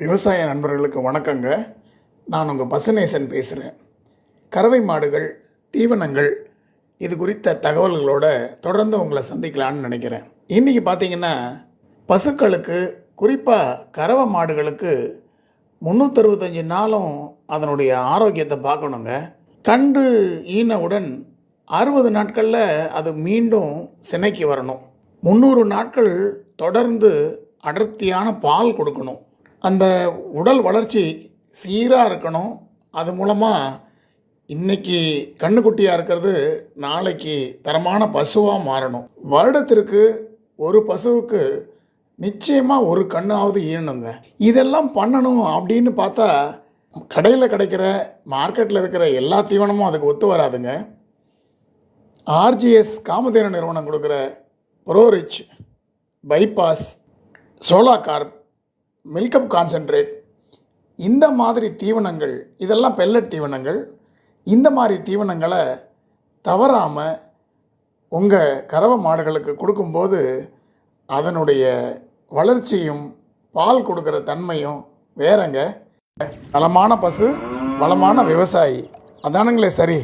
விவசாய நண்பர்களுக்கு வணக்கங்க. நான் உங்கள் பசுநேசன் பேசுகிறேன் கறவை மாடுகள் தீவனங்கள் இது குறித்த தகவல்களோட தொடர்ந்து உங்களை சந்திக்கலான்னு நினைக்கிறேன். இன்றைக்கி பார்த்தீங்கன்னா பசுக்களுக்கு குறிப்பாக கறவை மாடுகளுக்கு முந்நூற்றறுபத்தஞ்சு நாளும் அதனுடைய ஆரோக்கியத்தை பார்க்கணுங்க. கன்று ஈனவுடன் அறுபது நாட்களில் அது மீண்டும் சினைக்கு வரணும். முந்நூறு நாட்கள் தொடர்ந்து அடர்த்தியான பால் கொடுக்கணும். அந்த உடல் வளர்ச்சி சீராக இருக்கணும். அது மூலமாக இன்னைக்கு கண்ணுக்குட்டியாக இருக்கிறது நாளைக்கு தரமான பசுவாக மாறணும். வருடத்திற்கு ஒரு பசுவுக்கு நிச்சயமாக ஒரு கண்ணாவது ஈணுங்க இதெல்லாம் பண்ணணும் அப்படின்னு பார்த்தா கடையில் கிடைக்கிற மார்க்கெட்டில் இருக்கிற எல்லா தீவனமும் அதுக்கு ஒத்து வராதுங்க. ஆர்ஜிஎஸ் காமதேனு நிறுவனம் கொடுக்குற ப்ரோரிச் பைபாஸ் சோலா கார்ப் மில்கப் கான்சென்ட்ரேட் இந்த மாதிரி தீவனங்கள் இதெல்லாம் பெல்லட் தீவனங்கள் இந்த மாதிரி தீவனங்களை தவறாமல் உங்கள் கறவை மாடுகளுக்கு கொடுக்கும்போது அதனுடைய வளர்ச்சியும் பால் கொடுக்குற தன்மையும் வேறங்க. வளமான பசு வளமான விவசாயி. அதானுங்களே சரி.